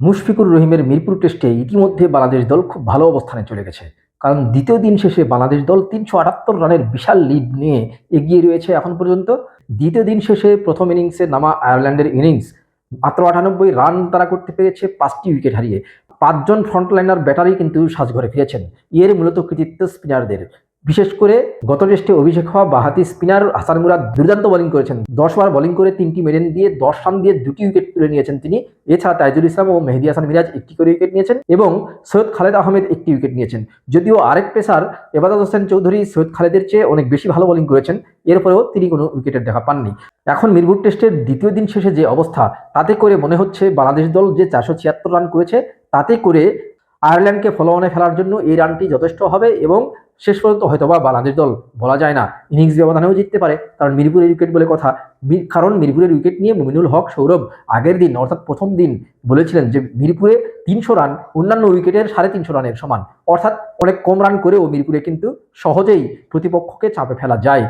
মুশফিকুর রহিমের মিরপুর টেস্টে ইতিমধ্যে বাংলাদেশ দল খুব ভালো অবস্থানে চলে গেছে। কারণ দ্বিতীয় দিন শেষে বাংলাদেশ দল তিনশো আটাত্তর রানের বিশাল লিড নিয়ে এগিয়ে রয়েছে এখন পর্যন্ত। দ্বিতীয় দিন শেষে প্রথম ইনিংসে নামা আয়ারল্যান্ডের ইনিংস মাত্র আটানব্বই রান তারা করতে পেরেছে, পাঁচটি উইকেট হারিয়ে। পাঁচজন ফ্রন্টলাইনার ব্যাটারি কিন্তু সাজঘরে ফিরেছেন। এর মূলত কৃতিত্ব স্পিনারদের বিশেষ করে গত টেস্টে অভিষেক হওয়া বাহাতি স্পিনার হাসান মুরাদ দুর্দান্ত বোলিং করেছেন। দশ বার বোলিং করে তিনটি মেডেন দিয়ে দশ রান দিয়ে দুটি উইকেট তুলে নিয়েছেন তিনি। এছাড়া তাইজুল ইসলাম ও মেহেদি হাসান মিরাজ একটি করে উইকেট নিয়েছেন এবং সৈয়দ খালেদ আহমেদ একটি উইকেট নিয়েছেন। যদিও আরেক পেসার এবাদত হোসেন চৌধুরী সৈয়দ খালেদের চেয়ে অনেক বেশি ভালো বোলিং করেছেন, এরপরেও তিনি কোনো উইকেটের দেখা পাননি। এখন মিরপুর টেস্টের দ্বিতীয় দিন শেষে যে অবস্থা, তাতে করে মনে হচ্ছে বাংলাদেশ দল যে চারশো ছিয়াত্তর রান করেছে, তাতে করে আয়ারল্যান্ডকে ফলো অনে ফেলার জন্য এই রানটি যথেষ্ট হবে এবং শেষ পর্যন্ত হয়তো বা বাংলাদেশ দল বলা যায় না। ইনিংস ব্যবধানেও জিততে পারে। কারণ মিরপুরের উইকেট বলে কথা কারণ মিরপুরের উইকেট নিয়ে মুমিনুল হক, সৌরভ আগের দিন, অর্থাৎ প্রথম দিন বলেছিলেন যে মিরপুরে তিনশো রান, অন্যান্য উইকেটের সাড়ে তিনশো রানের সমান। অর্থাৎ অনেক কম রান করেও মিরপুরে কিন্তু সহজেই প্রতিপক্ষকে চাপে ফেলা যায়।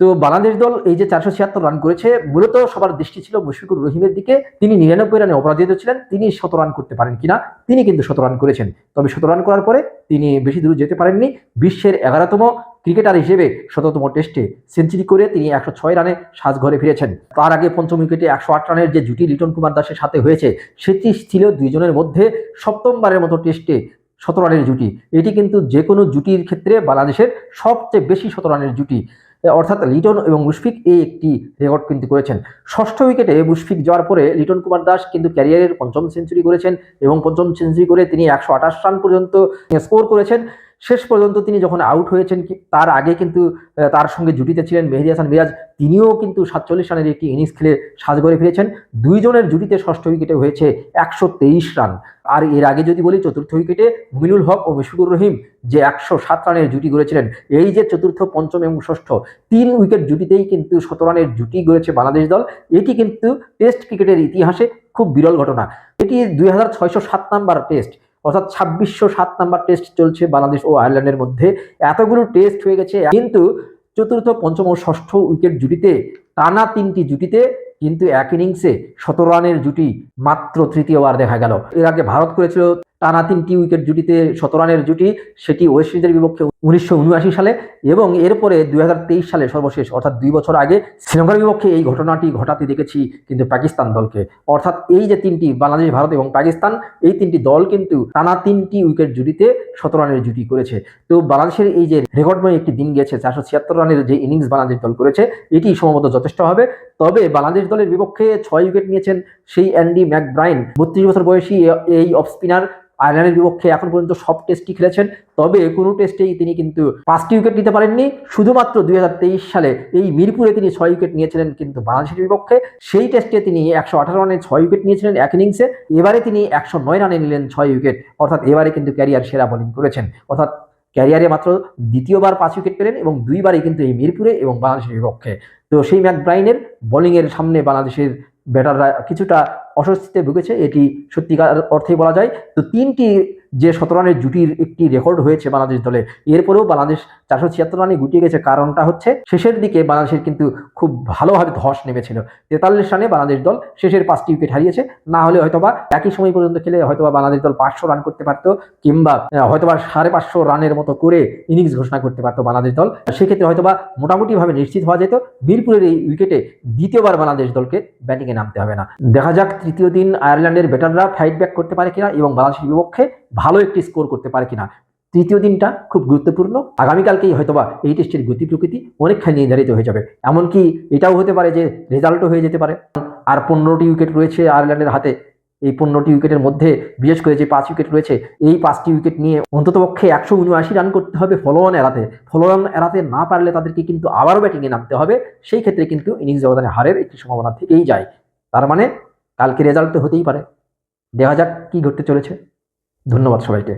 তো বাংলাদেশ দল এই যে চারশো ছিয়াত্তর রান করেছে, মূলত সবার দৃষ্টি ছিল মুশফিকুর রহিমের দিকে। তিনি নিরানব্বই রানে অপরাজিত ছিলেন, তিনি শত রান করতে পারেন কিনা, তিনি কিন্তু শত রান করেছেন। তবে শত রান করার পরে তিনি বেশি দূর যেতে পারেননি। বিশ্বের এগারোতম ক্রিকেটার হিসেবে শততম টেস্টে সেঞ্চুরি করে তিনি একশো ছয় রানে সাজঘরে ফিরেছেন। তার আগে পঞ্চম উইকেটে একশো আট রানের যে জুটি লিটন কুমার দাসের সাথে হয়েছে, সেটি ছিল দুইজনের মধ্যে সপ্তমবারের মতো টেস্টে শত রানের জুটি। এটি কিন্তু যে কোনো জুটির ক্ষেত্রে বাংলাদেশের সবচেয়ে বেশি শত রানের জুটি। অর্থাৎ লিটন এবং মুশফিক এই একটি রেকর্ড কিন্তু করেছেন। ষষ্ঠ উইকেটে মুশফিক যাওয়ার পরে লিটন কুমার দাস কিন্তু ক্যারিয়ারের পঞ্চম সেঞ্চুরি করেছেন এবং পঞ্চম সেঞ্চুরি করে তিনি একশো আঠাশ রান পর্যন্ত স্কোর করেছেন। শেষ পর্যন্ত তিনি যখন আউট হয়েছেন তার আগে কিন্তু তার সঙ্গে জুটিতে ছিলেন মেহেদি হাসান মিরাজ। তিনিও কিন্তু সাতচল্লিশ রানের একটি ইনিংস খেলে সাজ সাজঘরে ফিরেছেন। দুইজনের জুটিতে ষষ্ঠ উইকেটে হয়েছে একশো তেইশ রান। আর এর আগে যদি বলি, চতুর্থ উইকেটে মুমিনুল হক ও মুশফিকুর রহিম যে একশো সাত রানের জুটি গড়েছিলেন, এই যে চতুর্থ, পঞ্চম এবং ষষ্ঠ, তিন উইকেট জুটিতেই কিন্তু শত রানের জুটি গড়েছে বাংলাদেশ দল। এটি কিন্তু টেস্ট ক্রিকেটের ইতিহাসে খুব বিরল ঘটনা। এটি দুই হাজার ছয়শো সাত নাম্বার টেস্ট অর্থাৎ ছাব্বিশশো সাত নাম্বার টেস্ট চলছে বাংলাদেশ ও আয়ারল্যান্ডের মধ্যে। এতগুলো টেস্ট হয়ে গেছে, কিন্তু চতুর্থ, পঞ্চম ও ষষ্ঠ উইকেট জুটিতে টানা তিনটি জুটিতে কিন্তু এক ইনিংসে শত রানের জুটি মাত্র তৃতীয়বার দেখা গেল। এর আগে ভারত করেছিল টানা তিনটি উইকেট জুটিতে শত রানের জুটি, সেটি ওয়েস্ট ইন্ডিজের বিপক্ষে উনিশশো উনআশি সালে এবং এরপরে দুই হাজার তেইশ সালে সর্বশেষ, অর্থাৎ দুই বছর আগে শ্রীলঙ্কার বিপক্ষে এই ঘটনাটি ঘটাতে দেখেছি কিন্তু পাকিস্তান দলকে। অর্থাৎ এই যে তিনটি বাংলাদেশ, ভারত এবং পাকিস্তান, এই তিনটি দল কিন্তু টানা তিনটি উইকেট জুটিতে শত রানের জুটি করেছে। তো বাংলাদেশের এই যে রেকর্ডময় একটি দিন গিয়েছে, চারশো ছিয়াত্তর রানের যে ইনিংস বাংলাদেশ দল করেছে, এটি সম্ভবত যথেষ্ট হবে। তবে বাংলাদেশ দলের বিপক্ষে ছয় উইকেট নিয়েছেন সেই অ্যান্ডি ম্যাকব্রাইন, বত্রিশ বছর বয়সী এই অফ স্পিনার আয়ারল্যান্ডের বিপক্ষে এখন পর্যন্ত সব টেস্টই খেলেছেন। তবে কোনো টেস্টেই তিনি কিন্তু পাঁচটি উইকেট নিতে পারেননি। শুধুমাত্র দুই হাজার তেইশ সালে এই মিরপুরে তিনি ছয় উইকেট নিয়েছিলেন কিন্তু বাংলাদেশের বিপক্ষে। সেই টেস্টে তিনি একশো আঠারো রানে ছয় উইকেট নিয়েছিলেন এক ইনিংসে। এবারে তিনি একশো নয় রানে নিলেন ছয় উইকেট। অর্থাৎ এবারে কিন্তু ক্যারিয়ার সেরা বোলিং করেছেন। অর্থাৎ ক্যারিয়ারে মাত্র দ্বিতীয়বার পাঁচ উইকেট পেলেন এবং দুইবারই কিন্তু এই মিরপুরে এবং বাংলাদেশের বিপক্ষে। তো সেই ম্যাকব্রাইনের বোলিংয়ের সামনে বাংলাদেশের ব্যাটাররা কিছুটা অস্বস্তিতে ভুগেছে এটি সত্যিকার অর্থেই বলা যায়। তো তিনটি যে শত রানের জুটির একটি রেকর্ড হয়েছে বাংলাদেশ দলে, এরপরেও বাংলাদেশ চারশো ছিয়াত্তর রানে গুটিয়ে গেছে। কারণটা হচ্ছে, শেষের দিকে বাংলাদেশের কিন্তু খুব ভালোভাবে ধস নেমেছিল। তেতাল্লিশ রানে বাংলাদেশ দল শেষের পাঁচটি উইকেট হারিয়েছে। না হলে হয়তোবা একই সময় পর্যন্ত খেলে হয়তোবা বাংলাদেশ দল পাঁচশো রান করতে পারতো, কিংবা হয়তোবা সাড়ে পাঁচশো রানের মতো করে ইনিংস ঘোষণা করতে পারতো বাংলাদেশ দল। সেক্ষেত্রে হয়তোবা মোটামুটিভাবে নিশ্চিত হওয়া যেত, মিরপুরের এই উইকেটে দ্বিতীয়বার বাংলাদেশ দলকে ব্যাটিংয়ে নামতে হবে না। দেখা যাক তৃতীয় দিন আয়ারল্যান্ডের ব্যাটাররা ফাইট ব্যাক করতে পারে কিনা, এবং বাংলাদেশের বিপক্ষে ভালো একটি স্কোর করতে পারে কিনা। তৃতীয় দিনটা খুব গুরুত্বপূর্ণ। আগামীকালকেই হয়তোবা এই টেস্টের গতি প্রকৃতি অনেকখানি নির্ধারিত হয়ে যাবে। এমনকি এটাও হতে পারে যে রেজাল্টও হয়ে যেতে পারে। আর পনেরোটি উইকেট রয়েছে আয়ারল্যান্ডের হাতে। এই পনেরোটি উইকেটের মধ্যে বিশেষ করে যে পাঁচ উইকেট রয়েছে, এই পাঁচটি উইকেট নিয়ে অন্ততপক্ষে একশো উনআশি রান করতে হবে ফলো অন এড়াতে। ফলো অন এড়াতে না পারলে তাদেরকে কিন্তু আবারও ব্যাটিংয়ে নামতে হবে। সেই ক্ষেত্রে কিন্তু ইনিংস ব্যবধানে হারের একটি সম্ভাবনা থেকেই যায়। তার মানে কালকে রেজাল্ট তো হতেই পারে। দেখা যাক কী ঘটতে চলেছে। ধন্যবাদ সবাইকে।